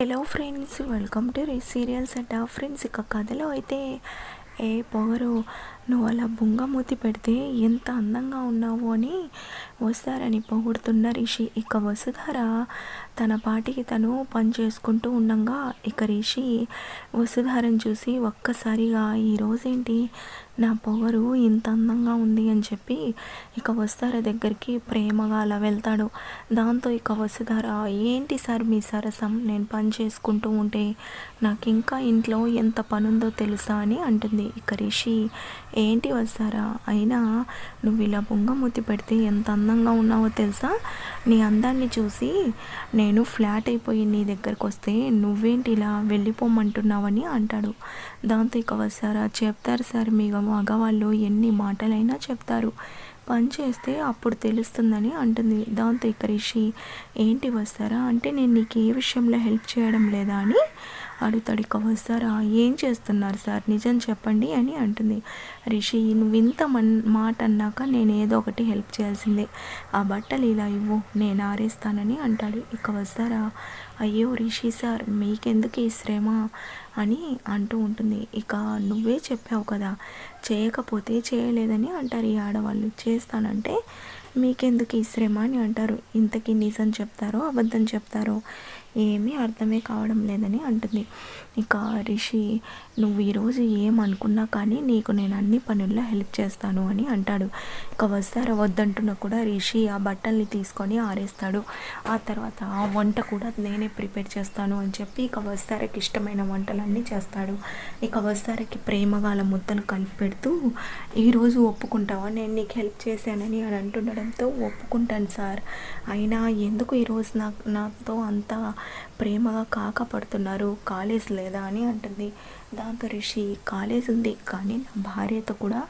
Hello friends welcome to serials Adda friends ఇక కథలో అయితే ఏ పొగరు నువ్వు అలా బొంగమూతి పెడితే ఎంత అందంగా ఉన్నావు అని వస్తారని పొగుడుతున్న రిషి. ఇక వసుధార తన పాటికి తను పని చేసుకుంటూ ఉండగా ఇక రిషి వసుధారని చూసి ఒక్కసారిగా ఈరోజేంటి నా పొగరు ఇంత అందంగా ఉంది అని చెప్పి ఇక వసుధార దగ్గరికి ప్రేమగా అలా వెళ్తాడు. దాంతో ఇక వసుధార ఏంటి సార్ మీ సరసం? నేను పని చేసుకుంటూ ఉంటే నాకు ఇంకా ఇంట్లో ఎంత పనుందో తెలుసా అని అంటుంది. ఇక రిషి ఏంటి వస్తారా? అయినా నువ్వు ఇలా బొంగమూతి పెడితే ఎంత అందంగా ఉన్నావో తెలుసా? నీ అందాన్ని చూసి నేను ఫ్లాట్ అయిపోయి నీ దగ్గరకు వస్తే నువ్వేంటి ఇలా వెళ్ళిపోమంటున్నావని అంటాడు. దాంతో ఇక వస్తారా? చెప్తారు సార్ మీ మగవాళ్ళు ఎన్ని మాటలైనా చెప్తారు. పని చేస్తే అప్పుడు తెలుస్తుందని అంటుంది. దాంతో ఇక రిషి ఏంటి వస్తారా? అంటే నేను నీకు ఏ విషయంలో హెల్ప్ చేయడం లేదా అని అడుగుతాడు. ఇక వస్తారా? ఏం చేస్తున్నారు సార్? నిజం చెప్పండి అని అంటుంది. రిషి నువ్వు ఇంత మన్ మాట అన్నాక నేను ఏదో ఒకటి హెల్ప్ చేయాల్సిందే. ఆ బట్టలు ఇలా ఇవ్వు నేను ఆరేస్తానని అంటాడు. ఇక వస్తారా? అయ్యో రిషి సార్ మీకెందుకు ఈ శ్రమ? అని అంటూ ఉంటుంది. ఇక నువ్వే చెప్పావు కదా చేయకపోతే చేయలేదని అంటారు ఈ ఆడవాళ్ళు. చేస్తానంటే మీకెందుకు ఈ శ్రమ అని అంటారు. ఇంతకీ నిజం చెప్తారో అబద్ధం చెప్తారో ఏమీ అర్థమే కావడం లేదని అంటుంది. ఇక రిషి నువ్వు ఈరోజు ఏమనుకున్నా కానీ నీకు నేను అన్ని పనుల్లో హెల్ప్ చేస్తాను అని అంటాడు. ఇక వస్తారా వద్దంటున్నా కూడా రిషి ఆ బట్టల్ని తీసుకొని ఆరేస్తాడు. ఆ తర్వాత ఆ వంట కూడా నేనే ప్రిపేర్ చేస్తాను అని చెప్పి ఇక వస్తారకి ఇష్టమైన వంటలన్నీ చేస్తాడు. ఇక వస్తారకి ప్రేమగాల ముద్దలు కలిపి పెడుతూ ఈరోజు ఒప్పుకుంటావా? నేను నీకు హెల్ప్ చేశానని అని అంటుండడంతో ఒప్పుకుంటాను సార్. అయినా ఎందుకు ఈరోజు నాకు నాతో అంత ప్రేమగా కాకపడుతున్నారు? కాలేజ్ లేదా అని అంటుంది. దాంతో రిషి కాలేజ్ ఉంది కానీ నా భార్యతో కూడా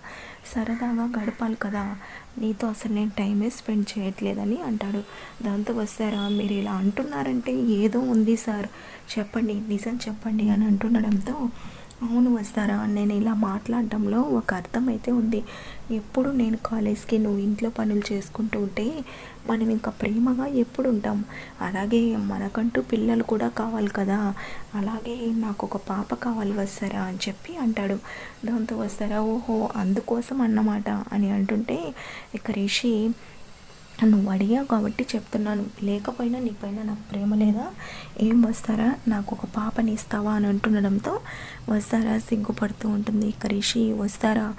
సరదాగా గడపాలి కదా. నీతో అసలు నేను టైమే స్పెండ్ చేయట్లేదని అంటాడు. దాంతో వస్తారా? మీరు ఇలా అంటున్నారంటే ఏదో ఉంది సార్. చెప్పండి నిజం చెప్పండి అని అంటుండడంతో అవును వస్తారా? నేను ఇలా మాట్లాడడంలో ఒక అర్థం అయితే ఉంది. ఎప్పుడు నేను కాలేజ్కి నువ్వు ఇంట్లో పనులు చేసుకుంటూ ఉంటే మనం ఇంకా ప్రేమగా ఎప్పుడు ఉంటాం. అలాగే మనకంటూ పిల్లలు కూడా కావాలి కదా. అలాగే నాకు ఒక పాప కావాలి వస్తారా అని చెప్పి అంటాడు. దాంతో వస్తారా? ఓహో అందుకోసం అన్నమాట అని అంటుంటే ఇక రిషి నువ్వు అడిగావు కాబట్టి చెప్తున్నాను. లేకపోయినా నీపైన నాకు ప్రేమ లేదా? ఏం వస్తారా? నాకు ఒక పాపని ఇస్తావా? అని అంటుండడంతో వస్తారా? సిగ్గుపడుతూ ఉంటుంది. ఇక రిషి వస్తారా?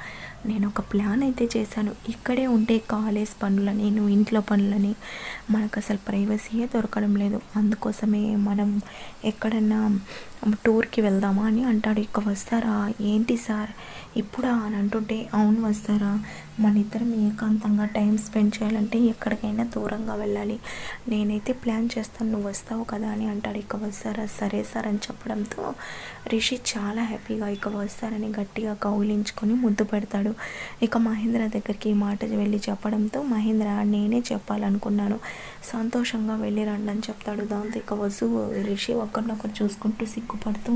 నేను ఒక ప్లాన్ అయితే చేశాను. ఇక్కడే ఉంటే కాలేజ్ పనులని నువ్వు ఇంట్లో పనులని మనకు అసలు ప్రైవసీయే దొరకడం లేదు. అందుకోసమే మనం ఎక్కడన్నా టూర్కి వెళ్దామా అని అంటాడు. ఇక వస్తారా? ఏంటి సార్? ఇప్పుడా అని అంటుంటే అవును వస్తారా? మన ఇద్దరం ఏకాంతంగా టైం స్పెండ్ చేయాలంటే ఎక్కడికైనా దూరంగా వెళ్ళాలి. నేనైతే ప్లాన్ చేస్తాను నువ్వు వస్తావు కదా అని అంటాడు. ఇక వస్తారా? సరే సార్ అని చెప్పడంతో రిషి చాలా హ్యాపీగా ఇక వస్తారని గట్టిగా కౌలించుకొని ముద్దు పెడతాడు. ఇక మహేంద్ర దగ్గరికి ఈ మాట వెళ్ళి చెప్పడంతో మహేంద్ర నేనే చెప్పాలనుకున్నాను. సంతోషంగా వెళ్ళి రండి అని చెప్తాడు దాంతో ఇక వసు రిషి ఒకరినొకరు చూసుకుంటూ సిగ్గుపడుతూ